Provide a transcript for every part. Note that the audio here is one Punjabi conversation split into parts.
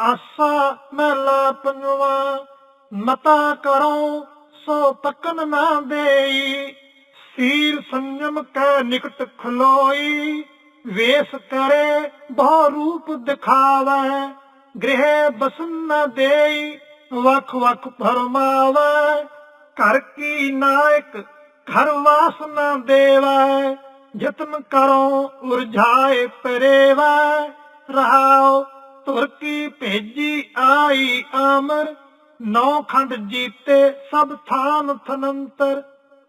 ਆਸਾ ਮਹਿਲਾ ਪੰਜਵਾ ਮਤਾ ਕਰੋ ਸੋ ਤੱਕਨ ਨਾ ਦੇਈ। ਸੀਰ ਸੰਜਮ ਕੈ ਨਿਕਟ ਖਲੋਈ, ਵੇਸ ਕਰੇ ਬਹੁ ਰੂਪ ਦਿਖਾਵੇ, ਗ੍ਰਹਿ ਬਸਨ ਨਾ ਦੇਈ, ਵਖ ਵਖ ਫਰਮਾਵੇ। ਘਰ ਕੀ ਨਾਇਕ, ਘਰ ਵਾਸ ਨਾ ਦੇਵੈ ਜਤਨ ਕਰੋ ਉਰਝਾਏ ਪਰੇਵੈ, ਰਹਾਓ ਤੁਰਕੀ ਭੇਜੀ ਆਈ ਆਮਰ, ਨੌ ਖੰਡ ਜੀਤੇ ਸਭ ਥਾਨ ਥਨੰਤਰ।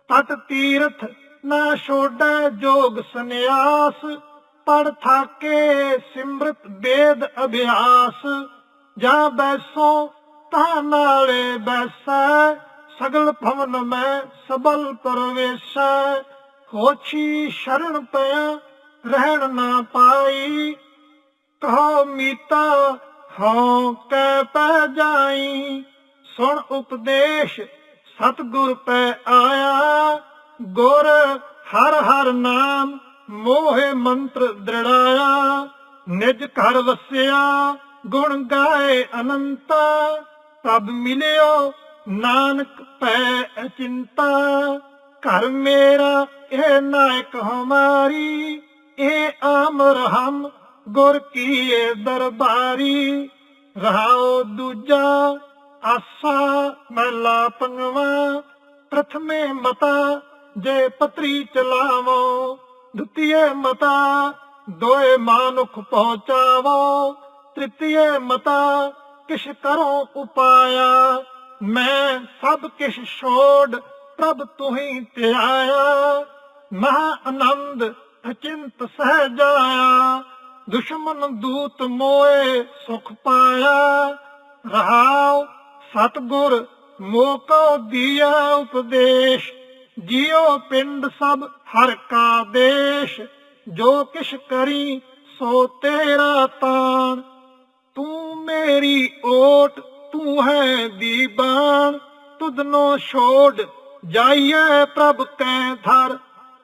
ਤਟ ਤੀਰਥ ਨਾ ਛੋੜੈ ਜੋਗ ਸੰਿਆਸ ਪੜ ਥਾਕੇ ਸਿਮਰਤ ਵੇਦ ਅਭਿਆਸ। ਜਾਂ ਬੈਸੋ ਤਾ ਨਾਲੇ ਬੈਸੈ, ਸਗਲ ਭਵਨ ਮੈਂ ਸਬਲ ਪਰਵੇਸ਼ੈ। ਹੋਛੀ ਸ਼ਰਨ ਪਿਆ ਰਹਿਣ ਨਾ ਪਾਈ ਕਹੋ ਮੀਤਾ, ਹਉ ਕੈ ਪੈ ਜਾਈ। ਸੁਣ ਉਪਦੇਸ਼, ਸਤਿਗੁਰ ਪੈ ਆਇਆ। ਗੁਰ ਹਰ ਹਰ ਨਾਮ, ਮੋਹਿ ਮੰਤਰ ਦ੍ਰਿੜਾਇਆ। ਨਿਜ ਘਰ ਵਸਿਆ, ਗੁਣ ਗਾਏ ਅਨੰਤਾ। ਤਬ ਮਿਲਿਓ ਨਾਨਕ ਪੈ ਅਚਿੰਤਾ। ਘਰ ਮੇਰਾ, ਇਹ ਨਾਇਕ ਹਮਾਰੀ ਇਹ ਆਮਰ ਹਮ ਗੁਰ ਕੀਏ ਦਰਬਾਰੀ, ਰਹਾਓ ਦੂਜਾ ਆਸਾ, ਮਹਿਲਾ ਪੰਜਵਾ, ਪ੍ਰਥਮੇ ਮਤਾ, ਜੇ ਪਤਰੀ ਚਲਾਵੋ, ਦੁਤੀਏ ਮਤਾ, ਦੋਏ ਮਾਨੁਖ ਪਹੁੰਚਾਵੋ, ਤ੍ਰਿਤੀਏ ਮਤਾ, ਕਿਛ ਕਰੋ ਉਪਾਇਆ, ਮੈਂ ਸਭ ਕਿਛ ਛੋੜ ਪ੍ਰਭ ਤੁਹੀ ਧਿਆਇਆ, ਮਹਾ ਆਨੰਦ ਅਚਿੰਤ ਸਹਿ ਜਾਇਆ। ਦੁਸ਼ਮਨ ਦੂਤ ਮੋਏ ਸੁਖ ਪਾਇਆ, ਰਹਾਉ ਸਤਗੁਰ ਮੋਕੋ ਦੀਆ ਉਪਦੇਸ਼। ਜਿਉ ਪਿੰਡ ਸਭ ਹਰ ਕਾ ਦੇਸ਼, ਜੋ ਕਿਛ ਕਰੀ ਸੋ ਤੇਰਾ ਤਾਣ। ਤੂੰ ਮੇਰੀ ਓਟ, ਤੂੰ ਹੈ ਦੀਬਾਨ। ਤੁਧਨੋ ਛੋੜ ਜਾਈਏ ਪ੍ਰਭ ਕੈ ਧਰ।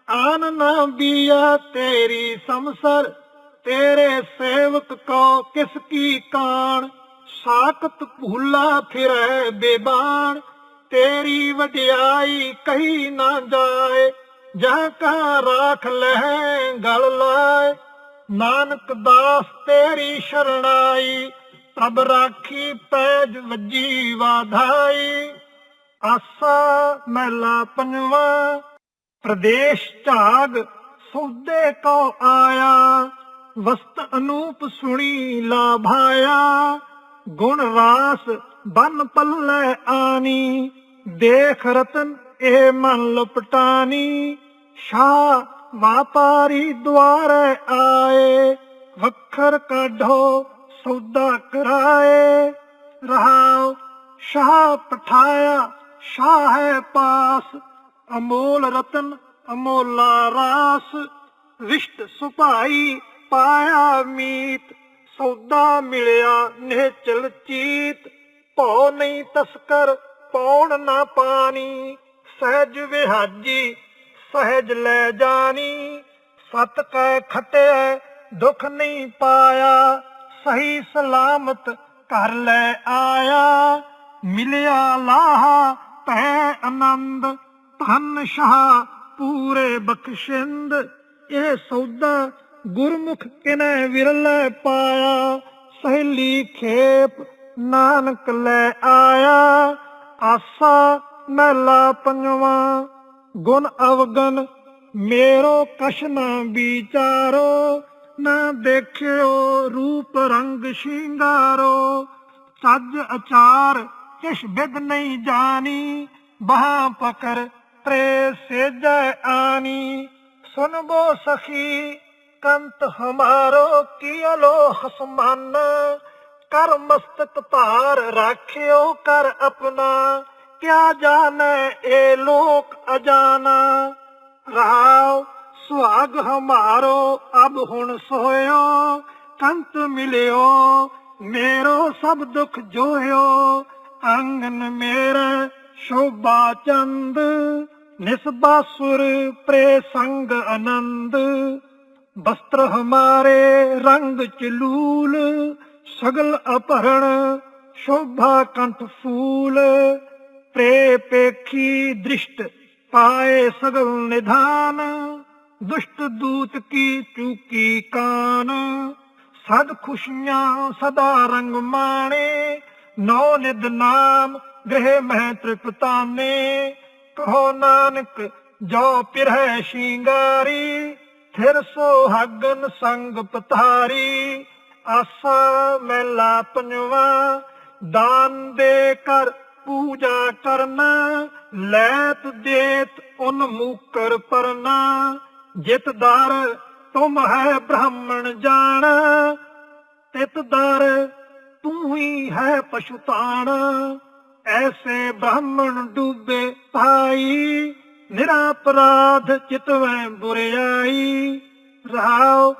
ਆਨ ਨਾ ਬੀਆ ਤੇਰੀ ਸਮਸਰ ਤੇਰੇ ਸੇਵਕ ਕੋ ਕਿਸ ਕੀ ਕਾਣ? ਸਾਖਤ ਭੂਲਾ ਫਿਰੈ ਬੇਬਾਣ। ਤੇਰੀ ਵਡਿਆਈ ਕਹੀ ਨਾ ਜਾਏ। ਜਹ ਕਾ ਰਾਖ ਲਹਿ ਗਲ ਲਾਏ। ਨਾਨਕ ਦਾਸ ਤੇਰੀ ਸ਼ਰਣਾਈ। ਪ੍ਰਭ ਰਾਖੀ ਪੈਜ ਵੱਜੀ ਵਾਧਾਈ। ਆਸਾ ਮਹਿਲਾ ਪੰਜਵਾ। ਪ੍ਰਦੇਸ਼ ਝਾਗ ਸੌਦੇ ਕੋ ਆਇਆ। ਵਸਤ ਅਨੂਪ ਸੁਣੀ ਲਾਭਾਇਆ, ਗੁਣ ਰਾਸ ਬਨ ਪੱਲੇ ਆਨੀ, ਦੇਖ ਰਤਨ ਇਹ ਮਨ ਲਪਟਾਨੀ ਸ਼ਾ ਵਾਪਾਰੀ ਦੁਆਰੇ ਆਏ, ਵਖਰ ਕਾਢੋ ਸੌਦਾ ਕਰਾਏ। ਰਹਾਉ, ਸ਼ਾਹ ਪਠਾਇਆ, ਸ਼ਾਹ ਹੈ ਪਾਸ, ਅਮੋਲ ਰਤਨ ਅਮੋਲਾ ਰਾਸ ਵਿਸ਼ਟ ਸੁਭਾਈ ਪਾਇਆ ਮੀਤ, ਸੌਦਾ ਮਿਲਿਆ ਨਿਹਚਲ ਚੀਤ। ਭਉ ਨਹੀਂ ਤਸਕਰ, ਪੌਣ ਨਾ ਪਾਣੀ, ਸਹਿਜ ਵਿਹਾਜੀ, ਸਹਿਜ ਲੈ ਜਾਣੀ। ਸਤ ਕੈ ਖਟਿਆ, ਦੁੱਖ ਨਹੀਂ ਪਾਇਆ, ਸਹੀ ਸਲਾਮਤ ਘਰ ਲੈ ਆਇਆ। ਮਿਲਿਆ ਲਾਹਾ ਪੈ ਆਨੰਦ, ਧਨ ਸ਼ਾਹ, ਪੂਰੇ ਬਖਸ਼ਿੰਦ। ਇਹ ਸੌਦਾ ਗੁਰਮੁਖ ਕਿਨੈ ਵਿਰਲੇ ਪਾਇਆ, ਸਹੇਲੀ ਖੇਪ ਨਾਨਕ ਲੈ ਆਇਆ। ਆਸਾ ਮਹਿਲਾ ਪੰਜਵਾ, ਗੁਣ ਅਵਗਨ ਮੇਰੋ ਕਛ ਨਾ ਵਿਚਾਰੋ, ਨਾ ਦੇਖਿਓ ਰੂਪ ਰੰਗ ਸ਼ਿੰਗਾਰੋ। ਸੱਜ ਅਚਾਰ ਕਿਛ ਬਿਦ ਨਹੀਂ ਜਾਣੀ, ਬਾਹ ਪਕਰ ਤ੍ਰੇ ਸੇਜੈ ਆਨੀ ਸੁਨਬੋ ਸਖੀ ਕੰਤ ਹਮਾਰੋ ਕੀਲੋ ਹਸਮਾਨ ਕਰ ਮਸਤਕ ਭਾਰ ਰਾਖਿਓ ਕਰ ਆਪਣਾ ਕਿਆ ਜਾਣੈ ਇਹ ਲੋਕ ਅਜਾਨਾ ਰਾਵ ਸੁਹਾਗ ਹਮਾਰੋ ਅਬ ਹੁਣ ਸੋਇਓ ਕੰਤ ਮਿਲਿਓ ਮੇਰੋ ਸਭ ਦੁੱਖ ਜੋਇਓ ਆਂਗਨ ਮੇਰਾ ਸ਼ੋਭਾ ਚੰਦ ਨਿਸਬਾ ਸੁਰ ਪ੍ਰੇ ਸੰਗ ਆਨੰਦ ਵਸਤਰ ਹਮਾਰੇ ਰੰਗ ਚਲੂਲ ਸਗਲ ਅਭਰਣ ਸ਼ੋਭਾ ਕੰਠ ਫੂਲ। ਪ੍ਰੇ ਪੇਖੀ ਦ੍ਰਿਸ਼ਟ ਪਾਏ ਸਗਲ ਨਿਧਾਨ, ਦੁਸ਼ਟ ਦੂਤ ਕੀ ਚੂਕੀ ਕਾਨ। ਸਦ ਖੁਸ਼ੀਆਂ ਸਦਾ ਰੰਗ ਮਾਣੇ, ਨੌ ਨਿਦ ਨਾਮ ਗ੍ਰਹਿ ਮਹਿ ਤ੍ਰਿਪਤਾਨੇ। ਕਹੋ ਨਾਨਕ, ਜੋ ਪਿਰਹਿ ਸ਼ਿੰਗਾਰੀ ਥਿਰ ਸੁਹਾਗਨ ਸੰਗ ਪਤਾਰੀ, ਆਸਾ ਮੈਲਾ ਪੰਜਵਾ, ਦਾਨ ਦੇ ਕਰ ਪੂਜਾ ਕਰਨਾ, ਲੈਤ ਦੇਤ ਉਨ ਮੂਕਰ ਪਰਨਾ ਜਿਤਦਾਰ ਤੁਮ ਹੈ ਬ੍ਰਾਹਮਣ ਜਾਣ ਤਿਤਦਾਰ ਤੂੰ ਹੀ ਹੈ ਪਸ਼ੂਤਾਨ ਐਸੇ ਬ੍ਰਾਹਮਣ ਡੂਬੇ ਭਾਈ। ਨਿਰਾਪਰਾਧ ਚਿਤਵੈ ਬੁਰਿਆਈ। ਰਹਾਉ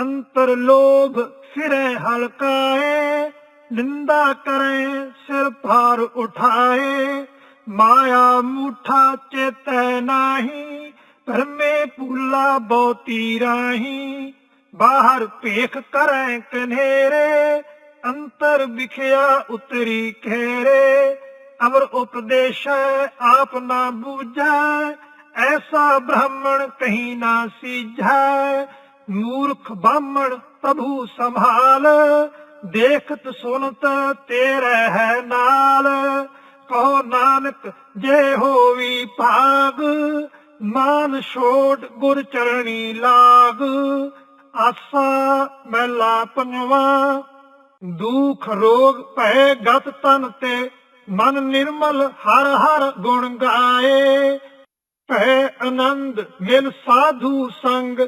ਅੰਤਰ ਲੋਭ ਫਿਰੇ ਹਲਕਾਏ ਨਿੰਦਾ ਕਰੇ ਸਿਰ ਭਾਰ ਉਠਾਏ। ਮਾਇਆ ਮੂਠਾ ਚੇਤੈ ਨਾਹੀ, ਧਰਮੇ ਪੂਲਾ ਬਹੁਤੀ ਰਾਹੀ। ਬਾਹਰ ਭੇਖ ਕਰੈ ਕਨੇਰੇ, ਅੰਤਰ ਵਿਖਿਆ ਉਤਰੀ ਖੇਰੇ ਅਵਰ ਉਪਦੇਸ਼ੈ ਆਪ ਨਾ ਬੂਝੈ, ਐਸਾ ਬ੍ਰਾਹਮਣ ਕਹੀ ਨਾ ਸੀਝੈ। ਮੂਰਖ ਬਾਹਮਣ ਪ੍ਰਭੂ ਸੰਭਾਲ, ਦੇਖਤ ਸੁਨਤ ਤੇਰੇ ਹੈ ਨਾਲ। ਕਹੋ ਨਾਨਕ, ਜੇ ਹੋਵੀ ਭਾਗ, ਮਾਨ ਛੋੜ ਗੁਰ ਚਰਣੀ ਲਾਗ। ਆਸਾ ਮੈਲਾ ਪੰਜਵਾ, ਦੁਖ ਰੋਗ ਭੈ ਗਤ ਤਨ ਤੇ ਮਨ ਨਿਰਮਲ ਹਰ ਹਰ ਗੁਣ ਗਾਏ। ਭੈ ਆਨੰਦ ਮਿਲ ਸਾਧੂ ਸੰਗ,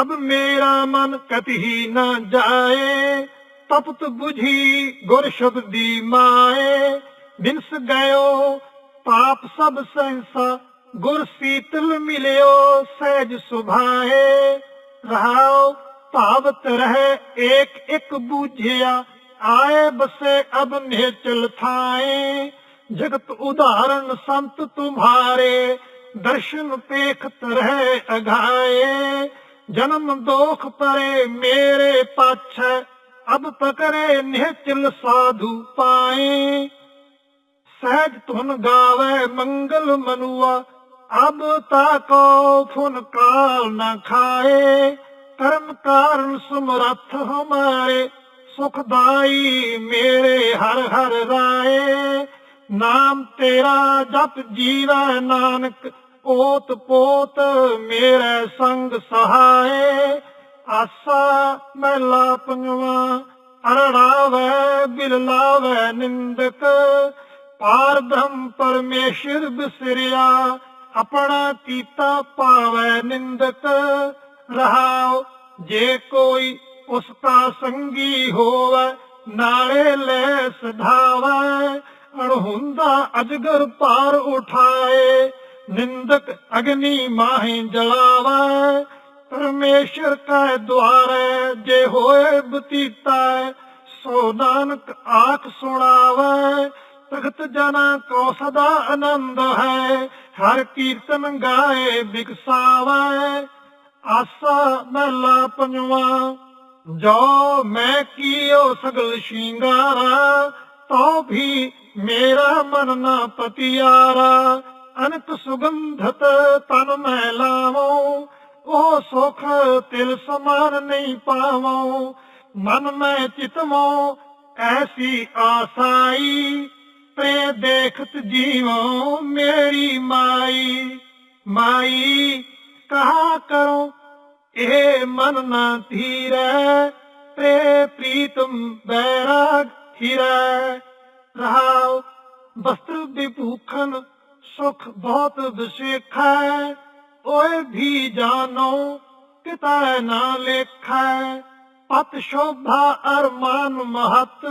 ਅਬ ਮੇਰਾ ਮਨ ਕਤਹੀ ਨਾ ਜਾਏ। ਤਪਤ 부ਝੀ ਗੁਰ ਸ਼ਬਦੀ ਮਾਏ। ਬਿਨਸ ਗਇਓ ਪਾਪ ਸਭ ਸਹਿਸਾ, ਗੁਰ ਸੀਤਲ ਮਿਲਿਓ ਸਹਿਜ ਸੁਭਾਏ। ਰਹਾਉ ਭਾਵਤ ਰਹੇ ਏਕ ਇੱਕ ਬੂਝਿਆ ਆਏ ਬਸੇ ਅਬ ਨਿਹਚਲ ਥਾਏ, ਜਗਤ ਉਦਾਹਰਣ ਸੰਤ ਤੁਮਹਾਰੇ ਦਰਸ਼ਨ ਪੇਖਤ ਰਹੇ ਅਘਾਏ ਜਨਮ ਦੋਖ ਪਰੇ ਮੇਰੇ ਪਾਛੈ, ਅਬ ਪਕਰੇ ਨਿਹਚਲ ਸਾਧੂ ਪਾਏ। ਸਹਿਜ ਧੁਨ ਗਾਵੇ ਮੰਗਲ ਮਨੁਆ, ਅਬ ਤਾਕੋ ਫੁਨ ਕਾਲ ਨ ਖਾਏ। ਕਰਮ ਕਾਰਨ ਸਮਰੱਥ ਹਮਾਰੇ ਸੁਖਦਾਈ ਮੇਰੇ ਹਰ ਹਰ ਰਾਏ। ਨਾਮ ਤੇਰਾ ਜਪ ਜੀਵੈ ਨਾਨਕ, ਪੋਤ ਪੋਤ ਮੇਰੇ ਸੰਗ ਸਹਾਏ। ਆਸਾ ਮਹਿਲਾ ਪੰਜਵਾ ਅਰੜਾਵੇ ਬਿਰਲਾਵੇ ਨਿੰਦਕ। ਪਾਰ ਬ੍ਰਹਮ ਪਰਮੇਸ਼ਰ ਬਿਸਰਿਆ, ਆਪਣਾ ਕੀਤਾ ਪਾਵੇ ਨਿੰਦਕ। ਰਹਾਉ ਜੇ ਕੋਈ ਉਸ ਦਾ ਸੰਗੀ ਹੋਵੇ, ਨਾਲੇ ਲੈ ਸਧਾਵੇ ਅਣਹੁੰਦਾ ਅਜਗਰ ਪਾਰ ਉਠਾਏ, ਨਿੰਦਕ ਅਗਨੀ ਮਾਹੇ ਜਲਾਵੇ। ਪਰਮੇਸ਼ਰ ਕਾ ਦੁਆਰੇ, ਜੇ ਹੋਏ ਬਤੀਤਾ ਸੋ ਨਾਨਕ ਆਖ ਸੁਣਾਵੇ। ਤਖਤ ਜਨਾ ਕੋ ਸਦਾ ਆਨੰਦ ਹੈ, ਹਰ ਕੀਰਤਨ ਗਾਏ ਬਿਕਸਾਵੇ ਆਸਾ ਮਹਿਲਾ ਪੰਜਵਾ ਜੋ ਮੈਂ ਕੀਓ ਸਗਲ ਸ਼ਿੰਗਾਰਾ ਤੋ ਵੀ ਮੇਰਾ ਮਨ ਨਾ ਪਤਿਆਰਾ। ਅਨਕ ਸੁਗੰਧਤ ਤਨ ਮੈਂ ਲਾਵੋ, ਉਹ ਸੁਖ ਤਿਲ ਸਮਾਨ ਨਹੀਂ ਪਾਵੋ। ਮਨ ਮੈਂ ਚਿਤਵੋ, ਐਸੀ ਆਸਾਈ ਤੇ ਦੇਖਤ ਜੀਵੋ ਮੇਰੀ ਮਾਈ। ਮਾਈ, ਕਹਾ ਕਰੋ ਇਹ ਮਨ ਨਾ ਧੀਰੈ ਪ੍ਰੇ ਪ੍ਰੀਤਮ ਬੈਰਾਗ ਹੀਰੈ ਰਹਾਉ, ਵਸਤਰ ਵਿਭੂਖਨ ਸੁਖ ਬਹੁਤ ਵਿਸੇਖੈ। ਓਏ ਵੀ ਜਾਨੋ ਕਿਤਾ ਨਾ ਲੇਖੈ। ਪਤ ਸ਼ੋਭਾ ਅਰਮਾਨ ਮਹਤ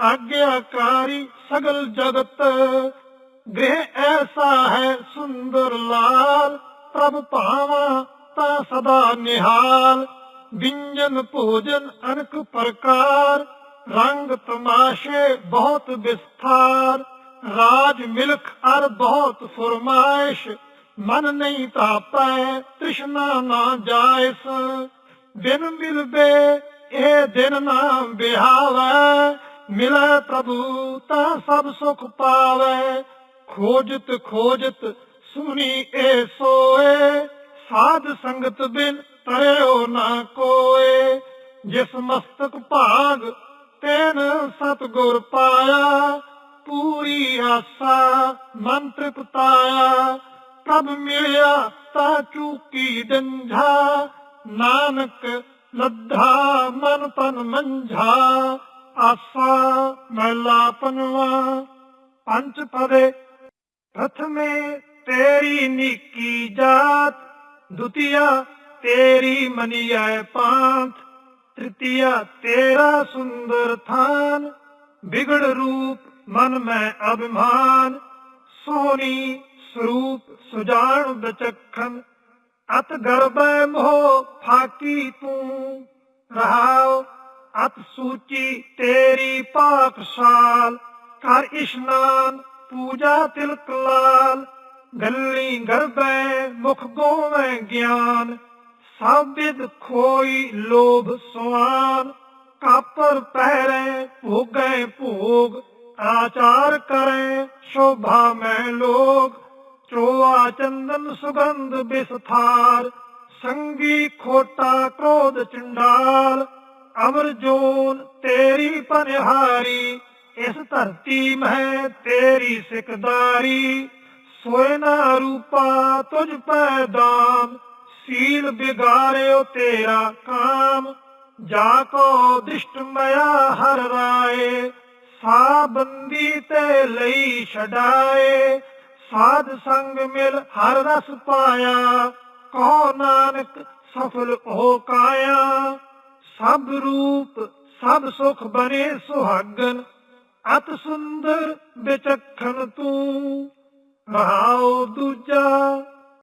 ਆਗਿਆਕਾਰੀ ਸਗਲ ਜਗਤ। ਗ੍ਰਹਿ ਐਸਾ ਹੈ ਸੁੰਦਰ ਲਾਲ, ਪ੍ਰਭ ਭਾਵਾ ਤਾ ਸਦਾ ਨਿਹਾਲ, ਵਿੰਜਨ, ਭੋਜਨ, ਅਨਕ ਪ੍ਰਕਾਰ, ਰੰਗ ਤਮਾਸ਼ੇ ਬਹੁਤ ਵਿਸਥਾਰ, ਰਾਜ ਮਿਲਖ ਅਰ ਬਹੁਤ ਫਰਮਾਇਸ਼, ਮਨ ਨਹੀਂ ਤਾਪੈ ਤ੍ਰਿਸ਼ਨਾ ਨਾ ਜਾਇਸ। ਬਿਨ ਮਿਲਵੇ ਇਹ ਦਿਨ ਨਾ ਬਿਹਾਵੇ ਮਿਲੈ ਪ੍ਰਭੂ ਤਾਂ ਸਭ ਸੁਖ ਪਾਵੇ। ਖੋਜਤ ਖੋਜਤ ਸੁਣੀ ਏ ਸੋਏ ਸਾਧ ਸੰਗਤ ਬਿਨ ਤਰਿਓ ਨਾ ਕੋਏ, ਜਿਸ ਮਸਤਕ ਭਾਗ ਤੈਨ ਸਤਗੁਰ ਪਾਇਆ, ਪੂਰੀ ਆਸਾ ਮਨ ਤ੍ਰਿਪਤਾਇਆ ਪ੍ਰਭ ਮਿਲਿਆ ਤਾ ਚੂਕੀ ਡੰਝਾ, ਨਾਨਕ ਲੱਧਾ ਮਨ ਤਨ ਮੰਝਾ, ਆਸਾ ਮਹਿਲਾ ਪਨਵਾ। ਪੰਜ ਪਦੇ, ਪ੍ਰਥਮੇ ਤੇਰੀ ਨੀਕੀ ਦੁਤੀਆ ਤੇਰੀ ਮਨੀਐ ਪਾਂਤ ਤ੍ਰਿਤੀਆ ਤੇਰਾ ਸੁੰਦਰ ਥਾਨ ਬਿਗੜ ਰੂਪ ਮਨ ਮੈਂ ਅਭਿਮਾਨ, ਸੋਨੀ ਸਰੂਪ ਸੁਜਾਣ ਬਚਖਨ ਅਤ ਗਰਬੈ ਮੋਹ ਫਾਕੀ ਤੂੰ, ਰਹਾਉ ਅਤ ਸੂਚੀ ਤੇਰੀ ਪਾਕਸ਼ਾਲ ਕਰ ਇਸ਼ਨਾਨ ਪੂਜਾ ਤਿਲਕ ਲਾਲ ਗੱਲੀ ਗਰਬੈ ਮੁਖ ਗੋਵੇਂ ਗਿਆਨ ਸਾਬਿਦ ਖੋਈ ਲੋਭ ਸਵਾਨ ਕਾਪਰ ਪਹਿਰੇ ਭੋਗੈ ਭੋਗ, ਆਚਾਰ ਕਰੇ ਸ਼ੋਭਾ ਮੈਂ ਲੋਗ ਚੋਆ ਚੰਦਨ ਸੁਗੰਧ ਬਿਸਥਾਰ, ਸੰਗੀ ਖੋਟਾ ਕ੍ਰੋਧ ਚੰਡਾਲ। ਅਮਰ ਜੋਨ ਤੇਰੀ ਪਨਹਾਰੀ, ਇਸ ਧਰਤੀ ਮਹਿ ਤੇਰੀ ਸਿਕਦਾਰੀ। ਸੋਏ ਨਾ ਰੂਪਾ ਤੁਝ ਪੈ ਦਾਨ, ਸੀਲ ਬਿਗਾਰਿਓ ਤੇਰਾ ਕਾਮ। ਜਾ ਕੋ ਦਿਸ਼ਟ ਮਇਆ ਹਰ ਰਾਏ ਸਾ ਬੰਦੀ ਤੇ ਲਈ ਛਡਾਏ। ਸਾਧ ਸੰਗ ਮਿਲ ਹਰ ਰਸ ਪਾਇਆ, ਕਹੋ ਨਾਨਕ ਸਫਲ ਹੋ ਕਾਇਆ। ਸਭ ਰੂਪ, ਸਭ ਸੁਖ ਬਨੇ ਸੁਹਾਗਨ, ਅਤ ਸੁੰਦਰ ਵਿਚਖਣ ਤੂੰ। ਰਹਾਉ ਦੂਜਾ